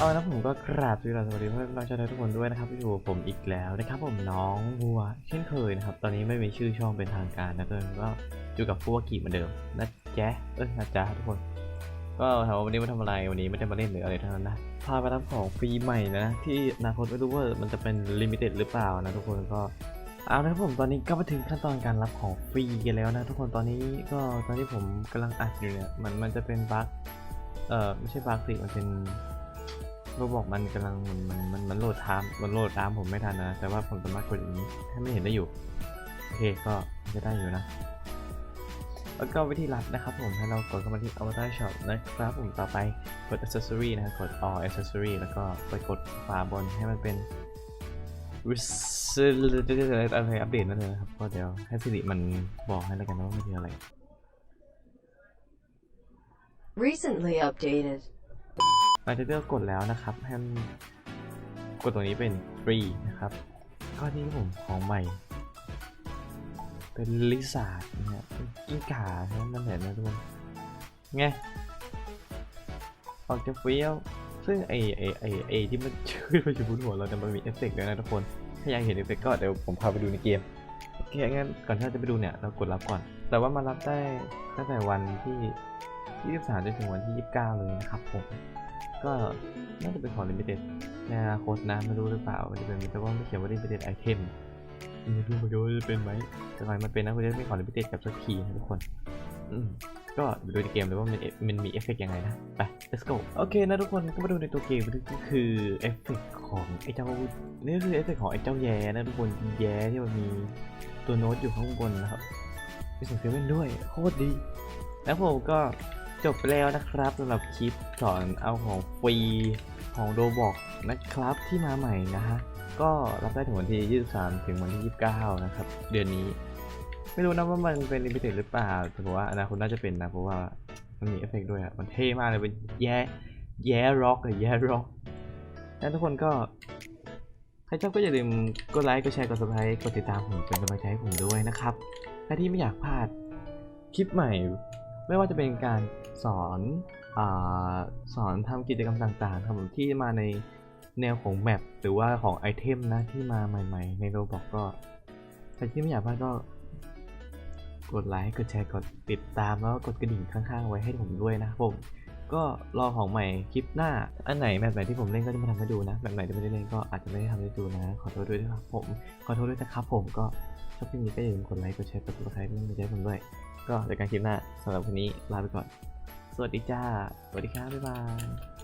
เอานะผมก็กราบสวัสดีเพื่อนน้องชาวไทยทุกคนด้วยนะครับอยู่ผมอีกแล้วนะครับผมน้องวัวเช่นเคยนะครับ ตอนนี้ไม่มีชื่อช่องเป็นทางการนะเพื่อนก็อยู่กับฟูวากิเหมือนเดิมนะแจ๊เอ้ยนะจ๊ะทุกคน ก็ถามว่าวันนี้มาทำอะไรวันนี้ไม่ได้มาเล่นหรืออะไรทั้งนั้นนะพาไปรับของฟรีใหม่นะ ที่อนาคตไม่รู้ว่ามันจะเป็นลิมิเต็ดหรือเปล่านะทุกคนก็เอาละครับผมตอนนี้ก็มาถึงขั้นตอนการรับของฟรีกันแล้วนะทุกคนตอนนี้ก็ตอนที่ผมกำลังอัดอยู่เนี่ยมันมันจะเป็นบั๊กเอ่อไม่ใช่บั๊กสิมันเป็น โรบอกมันกำลังมันมันมันมันโหลดตามมันโหลดตามผมไม่ทันนะ แต่ว่าผมสามารถกดอย่างนี้ให้ไม่เห็นได้อยู่ โอเคก็จะได้อยู่นะ แล้วก็วิธีรับนะครับผมให้เรากดเข้ามาที่ Avatar Shop นะครับผมต่อไปกด Accessory นะครับกด All Accessory แล้วก็ไปกดฝาบนให้มันเป็นอะไรอัปเดตนั่นเลยนะครับก็เดี๋ยวให้สิริมันบอกให้แล้วกันว่ามันคืออะไร Recently updated. ลังจากที่เรากดแล้วนะครับให้มันกดตรงนี้เป็นฟรีนะครับก็นี่ผมของใหม่ เป็นลิซ่าร์ดเนี่ยกิ้งก่าใช่ไหมนั่นแหละนะทุกคนไงออกจะเฟี้ยวซึ่งไอไอไอไอที่มันชื่อมันอยู่บนหัวเราเนี่ยมันมีเอฟเฟกต์ด้วยนะทุกคนถ้าอยากเห็นเอฟเฟกต์ก็เดี๋ยวผมพาไปดูในเกมโอเคงั้นก่อนที่เราจะไปดูเนี่ยเรากดรับก่อน แต่ว่ามารับได้ตั้งแต่วันที่ 23จนถึงวันที่ 29 เลยนะครับผม ก็น่าจะเป็นของ limited ในอนาคตนะไม่รู้หรือเปล่ามันจะเป็นแต่ว่าไม่เขียนว่า limited item ไม่รู้เหมือนกันว่าจะเป็นไหมแต่ถ้ามันเป็นนะคุณจะไม่ของ limited กับสักทีนะทุกคนอืมก็ดูในเกมเลยว่ามันมันมีเอฟเฟกต์ยังไงนะ ไป let's go โอเคนะทุกคนก็มาดูในตัวเกมก็คือเอฟเฟกต์ของไอ้เจ้านี่คือเอฟเฟกต์ของไอ้เจ้าแย่นะทุกคนแย่ที่มันมีตัวโน้ตอยู่ข้างบนนะครับมีเสียงเซเว่นด้วยโคตรดี แล้วผมก็ จบไปแล้วนะครับสำหรับคลิปสอนเอาของฟรีของโดบอกนะครับที่มาใหม่นะฮะก็รับได้ถึงวันที่ 23 ถึงวันที่ 29 นะครับ เดือนนี้ ไม่รู้นะว่ามันเป็นลิมิเต็ดหรือเปล่าแต่ผมว่าอนาคตน่าจะเป็นนะเพราะว่ามันมีเอฟเฟกด้วยอะมันเท่มากเลยเป็นแย่แย่ร็อกอะแย่ร็อกแล้วทุกคนก็ ใครชอบก็อย่าลืมกดไลค์กดแชร์กด subscribe กดติดตามผมเป็นกำลังใจให้ผมด้วยนะครับถ้าที่ไม่อยากพลาดคลิปใหม่ ไม่ว่าจะเป็นการ สอนอสอนทำกิจกรรมต่างๆครับผมที่มาในแนวของแมปหรือว่าของไอเทมนะที่มาใหม่ๆ ในโรบอกก็ใครที่ไม่อยากพลาดก็กดไลค์ กดแชร์ กดติดตามแล้วก็กดกระดิ่งข้างๆ ไว้ให้ผมด้วยนะผม ก็รอของใหม่คลิปหน้า อันไหนแบบไหนที่ผมเล่นก็จะมาทำให้ดูนะ แบบไหนที่ไม่ได้เล่นก็อาจจะไม่ได้ทำให้ดูนะ ขอโทษด้วยนะครับผม ขอโทษด้วยนะครับผมก็ชอบคลิปนี้ก็อย่าลืมกดไลค์ กดแชร์ กดติดตามเป็นกำลังให้ผมด้วย ก็เจอกันคลิปหน้าสำหรับวันนี้ลาไปก่อน วัสดีจ้า สวัสดีครับ บ๊ายบาย